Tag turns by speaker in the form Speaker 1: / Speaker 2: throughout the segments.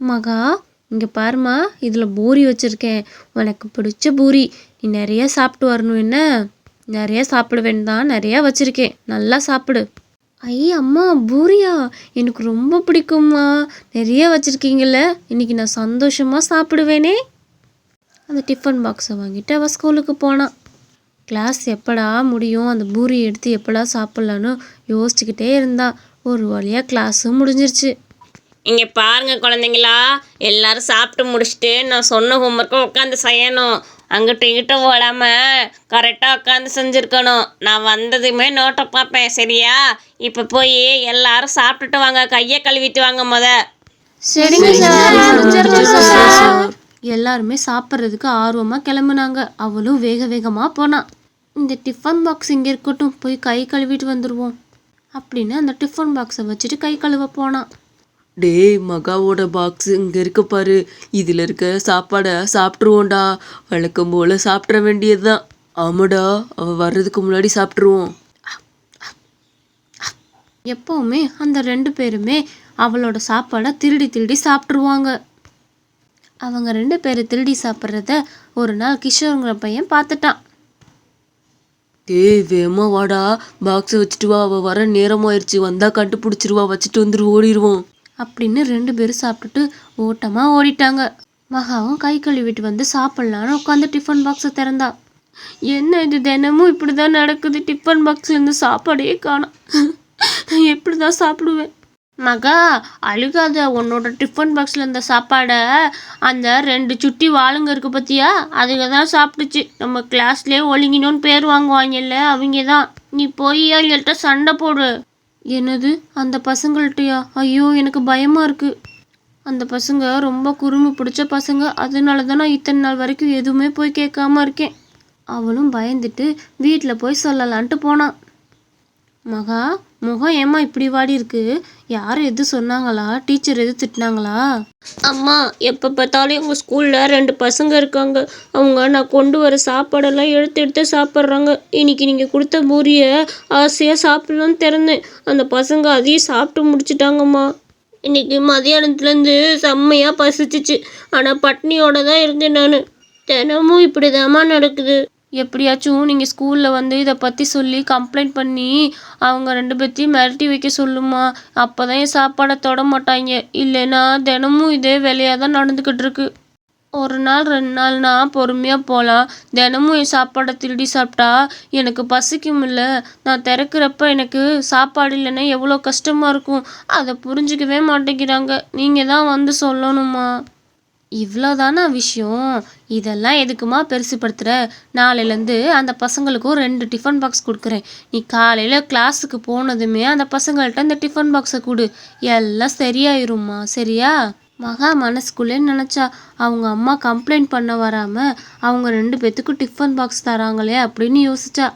Speaker 1: மகா இங்கே பாரும்மா இதில் பூரி வச்சுருக்கேன். உனக்கு பிடிச்ச பூரி. நீ நிறையா சாப்பிட்டு வரணும் என்ன? நிறையா சாப்பிடுவேன் தான் நிறையா வச்சுருக்கேன். நல்லா சாப்பிடு. ஐ அம்மா பூரியா? எனக்கு ரொம்ப பிடிக்கும்மா. நிறைய வச்சுருக்கீங்கள இன்னைக்கு நான் சந்தோஷமாக சாப்பிடுவேனே. அந்த டிஃபன் பாக்ஸை வாங்கிட்டு அவள் ஸ்கூலுக்கு போனான் கிளாஸ் எப்படா முடியும்? அந்த பூரி எடுத்து எப்படா சாப்பிட்லான்னு யோசிச்சுக்கிட்டே இருந்தான் ஒரு வழியாக கிளாஸும் முடிஞ்சிருச்சு.
Speaker 2: இங்கே பாருங்க குழந்தைங்களா எல்லாரும் சாப்பிட்டு முடிச்சுட்டு நான் சொன்ன ஹோம்ஒர்க்கை உட்காந்து செய்யணும். அங்கிட்ட இங்கிட்ட ஓடாமல் கரெக்டாக உட்காந்து செஞ்சுருக்கணும். நான் வந்ததுமே நோட்டை பார்ப்பேன் சரியா? இப்போ போய் எல்லாரும் சாப்பிட்டுட்டு வாங்க கையை கழுவிட்டு வாங்க முத.
Speaker 1: சரிங்க சார். எல்லாருமே சாப்பிட்றதுக்கு ஆர்வமாக கிளம்புனாங்க. அவளும் வேக வேகமாக போனான் இந்த டிஃபன் பாக்ஸ் இங்கே இருக்கட்டும் போய் கை கழுவிட்டு வந்துடுவோம் அப்படின்னு அந்த டிஃபன் பாக்ஸை வச்சுட்டு கை கழுவ போனான்
Speaker 3: டேய் மகாவோட பாக்ஸ் இங்கே இருக்கு பாரு. இதில் இருக்க சாப்பாடை சாப்பிட்ருவோம்டா வழக்கம் போல் சாப்பிட்ற வேண்டியது தான் ஆமாடா அவள் வர்றதுக்கு முன்னாடி சாப்பிட்ருவோம்
Speaker 1: எப்போவுமே அந்த ரெண்டு பேருமே அவளோட சாப்பாடை திருடி திருடி சாப்பிட்ருவாங்க அவங்க ரெண்டு பேரும் திருடி சாப்பிட்றத ஒரு நாள் கிஷோருங்கிற பையன் பார்த்துட்டான்.
Speaker 3: டேய் வேமா வாடா. பாக்ஸை வச்சுட்டு வா. அவள் வர நேரமாயிருச்சு. வந்தால் கண்டுபிடிச்சிருவா. வச்சுட்டு வந்துரு ஓடிடுவோம்
Speaker 1: அப்படின்னு ரெண்டு பேரும் சாப்பிட்டுட்டு ஓட்டமாக ஓடிட்டாங்க. மகாவும் கை கழுவிட்டு வந்து சாப்பிட்லான்னு உட்காந்து டிஃபன் பாக்ஸை திறந்தா. என்ன இது தினமும் இப்படி தான் நடக்குது. டிஃபன் பாக்ஸ்லேருந்து சாப்பாடே காணோம் நான் எப்படி தான் சாப்பிடுவேன்? மகா அழுகாத. உன்னோட டிஃபன் பாக்ஸில் இருந்த சாப்பாடை அந்த ரெண்டு சுட்டி வாளுங்க இருக்கு பற்றியா அதுங்க தான் சாப்பிட்டுச்சு. நம்ம கிளாஸ்லேயே ஒழுங்கினோன்னு பேர் வாங்குவாங்கல்ல அவங்க தான் நீ போய் அவங்கள்ட்ட சண்டை போடு. என்னது? அந்த பசங்கள்கிட்டயா ஐயோ எனக்கு பயமாக இருக்குது அந்த பசங்க ரொம்ப குறும்பு பிடிச்ச பசங்க. அதனால தான் நான் இத்தனை நாள் வரைக்கும் எதுவுமே போய் கேட்காம இருக்கேன். அவளும் பயந்துட்டு வீட்டில் போய் சொல்லலான்ட்டு போனான் மகா முகம் ஏம்மா இப்படி வாடி இருக்கு? யார் எது சொன்னாங்களா? டீச்சர் எது திட்டினாங்களா?
Speaker 2: அம்மா எப்போ பார்த்தாலும் எங்கள் ஸ்கூலில் ரெண்டு பசங்க இருக்காங்க. அவங்க நான் கொண்டு வர சாப்பாடெல்லாம் எடுத்து எடுத்து சாப்பிட்றாங்க. இன்னைக்கு நீங்கள் கொடுத்த பூரியை ஆசையாக சாப்பிட்லான்னு திறந்தேன். அந்த பசங்க அதையும் சாப்பிட்டு முடிச்சிட்டாங்கம்மா. இன்னைக்கு மதியானத்துலேருந்து செம்மையாக பசிச்சிச்சு. ஆனால் பட்னியோட தான் இருந்தேன் நான். தினமும் இப்படி நடக்குது.
Speaker 1: எப்படியாச்சும் நீங்கள் ஸ்கூலில் வந்து இதை பற்றி சொல்லி கம்ப்ளைண்ட் பண்ணி அவங்க ரெண்டு பேர்த்தையும் மிரட்டி வைக்க சொல்லுமா? அப்போ தான் என் சாப்பாடை தொட மாட்டாங்க. இல்லைன்னா தினமும் இதே வேலையாக தான் நடந்துக்கிட்டு இருக்கு. ஒரு நாள் ரெண்டு நாள்னா பொறுமையாக போகலாம் தினமும் என் சாப்பாடை திருடி சாப்பிட்டா எனக்கு பசிக்கும் இல்லை. நான் திறக்கிறப்ப எனக்கு சாப்பாடு இல்லைன்னா எவ்வளோ கஷ்டமாக இருக்கும். அதை புரிஞ்சிக்கவே மாட்டேங்கிறாங்க. நீங்கள் தான் வந்து சொல்லணுமா? இவ்வளோதானா விஷயம்? இதெல்லாம் எதுக்குமா பெருசுப்படுத்துகிற நாளையிலேருந்து அந்த பசங்களுக்கும் ரெண்டு டிஃபன் பாக்ஸ் கொடுக்குறேன். நீ காலையில் கிளாஸுக்கு போனதுமே அந்த பசங்கள்கிட்ட இந்த டிஃபன் பாக்ஸை கொடு. எல்லாம் சரியாயிரும்மா. சரியா? மகா மனசுக்குள்ளே நினச்சா அவங்க அம்மா கம்ப்ளைண்ட் பண்ண வராமல் அவங்க ரெண்டு பேத்துக்கும் டிஃபன் பாக்ஸ் தராங்களே அப்படின்னு யோசிச்சா.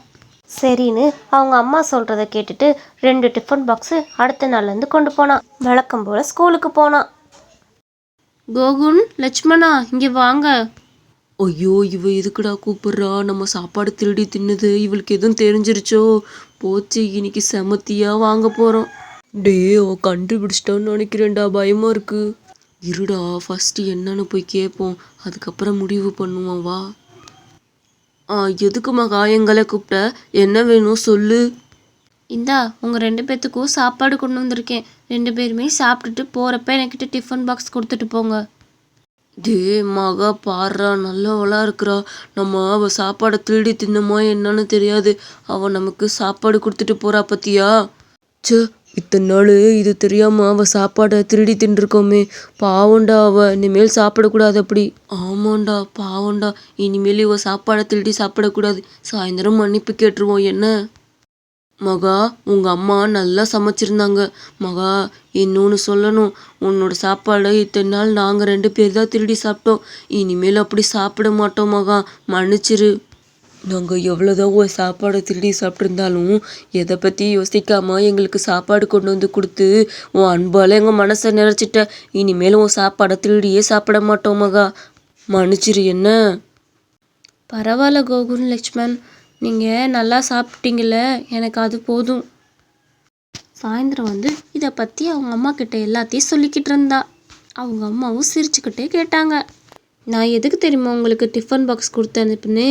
Speaker 1: சரின்னு அவங்க அம்மா சொல்கிறத கேட்டுட்டு ரெண்டு டிஃபன் பாக்ஸு அடுத்த நாள்லேருந்து கொண்டு போனான் வழக்கம் போல் ஸ்கூலுக்கு போனான் கோகுன் லட்சுமணா இங்கே வாங்க.
Speaker 3: ஐயோ இவ எதுக்குடா கூப்பிடுறா? நம்ம சாப்பாடு திருடி தின்னுது. இவளுக்கு எதுவும் தெரிஞ்சிருச்சோ? போச்சு இன்னைக்கு செமத்தியா வாங்க போகிறோம் டே அவ கண்டுபிடிச்சிட்டான்னு நினைக்கிறேன்டா. பயமா இருக்கு. இருடா ஃபர்ஸ்ட் என்னன்னு போய் கேட்போம் அதுக்கப்புறம் முடிவு பண்ணுவோம் வா. ஆ எதுக்கு மகா எங்களை கூப்பிட்ட? என்ன வேணும் சொல்லு.
Speaker 1: இந்தா உங்கள் ரெண்டு பேர்த்துக்கும் சாப்பாடு கொண்டு வந்திருக்கேன். ரெண்டு பேருமே சாப்பிட்டுட்டு போகிறப்ப என்கிட்ட டிஃபன் பாக்ஸ் கொடுத்துட்டு போங்க.
Speaker 3: டே மகா பாடுறா நல்லவளா இருக்கிறா. நம்ம அவள் சாப்பாடை திருடி தின்னுமா என்னன்னு தெரியாது. அவள் நமக்கு சாப்பாடு கொடுத்துட்டு போகிறா பத்தியா? சே இத்தனை நாள் இது தெரியாமல் அவள் சாப்பாடை திருடி தின்றுருக்கோமே பாவம்டா அவள் இனிமேல் சாப்பிடக்கூடாது அப்படி. ஆமாண்டா பாவண்டா இனிமேல் இவள் சாப்பாடை திருடி சாப்பிடக்கூடாது. சாயந்தரம் மன்னிப்பு கேட்டுருவோம் என்ன? மகா உங்கள் அம்மா நல்லா சமைச்சிருந்தாங்க. மகா இன்னொன்று சொல்லணும். உன்னோட சாப்பாடு இத்தனை நாள் நாங்கள் ரெண்டு பேர் தான் திருடி சாப்பிட்டோம். இனிமேல் அப்படி சாப்பிட மாட்டோம் மகா. மன்னிச்சிரு. நாங்கள் எவ்வளோதான் ஒரு சாப்பாடை திருடி சாப்பிட்ருந்தாலும் எதை பற்றி யோசிக்காம எங்களுக்கு சாப்பாடு கொண்டு வந்து கொடுத்து உன் அன்பால் எங்கள் மனசை நிறைச்சிட்ட. இனிமேல் உன் சாப்பாடை திருடியே சாப்பிட மாட்டோம் மகா. மன்னிச்சிரு என்ன?
Speaker 1: பரவாயில்ல கோகுன் லக்ஷ்மண். நீங்கள் நல்லா சாப்பிட்டீங்கள எனக்கு அது போதும். சாயந்தரம் வந்து இதை பற்றி அவங்க அம்மா கிட்ட எல்லாத்தையும் சொல்லிக்கிட்டு இருந்தா. அவங்க அம்மாவும் சிரிச்சுக்கிட்டே கேட்டாங்க. நான் எதுக்கு தெரியுமா உங்களுக்கு டிஃபன் பாக்ஸ் கொடுத்து அனுப்புன்னு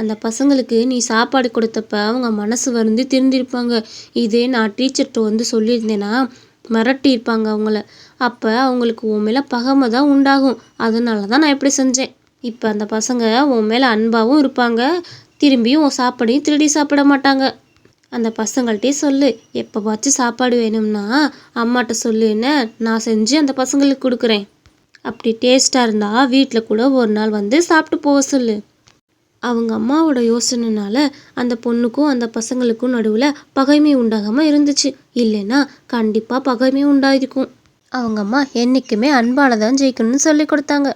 Speaker 1: அந்த பசங்களுக்கு நீ சாப்பாடு கொடுத்தப்ப அவங்க மனசு வந்து திருந்திருப்பாங்க. இதே நான் டீச்சர்கிட்ட வந்து சொல்லியிருந்தேன்னா மிரட்டியிருப்பாங்க அவங்கள. அப்போ அவங்களுக்கு உன் மேலே பகமை தான் உண்டாகும். அதனால தான் நான் இப்படி செஞ்சேன். இப்போ அந்த பசங்க உன் மேலே அன்பாகவும் இருப்பாங்க. திரும்பியும் உன் சாப்பாடையும் திருடி சாப்பிட மாட்டாங்க. அந்த பசங்கள்ட்டே சொல்லு எப்போவாச்சும் சாப்பாடு வேணும்னா அம்மாட்ட சொல்லு என்ன நான் செஞ்சு அந்த பசங்களுக்கு கொடுக்குறேன். அப்படி டேஸ்ட்டாக இருந்தால் வீட்டில் கூட ஒரு நாள் வந்து சாப்பிட்டு போக சொல்லு. அவங்க அம்மாவோட யோசனைனால அந்த பொண்ணுக்கும் அந்த பசங்களுக்கும் நடுவில் பகைமை உண்டாகாமல் இருந்துச்சு. இல்லைன்னா கண்டிப்பாக பகைமை உண்டாயிருக்கும். அவங்க அம்மா என்றைக்குமே அன்பால் தான் ஜெயிக்கணும்னு சொல்லி கொடுத்தாங்க.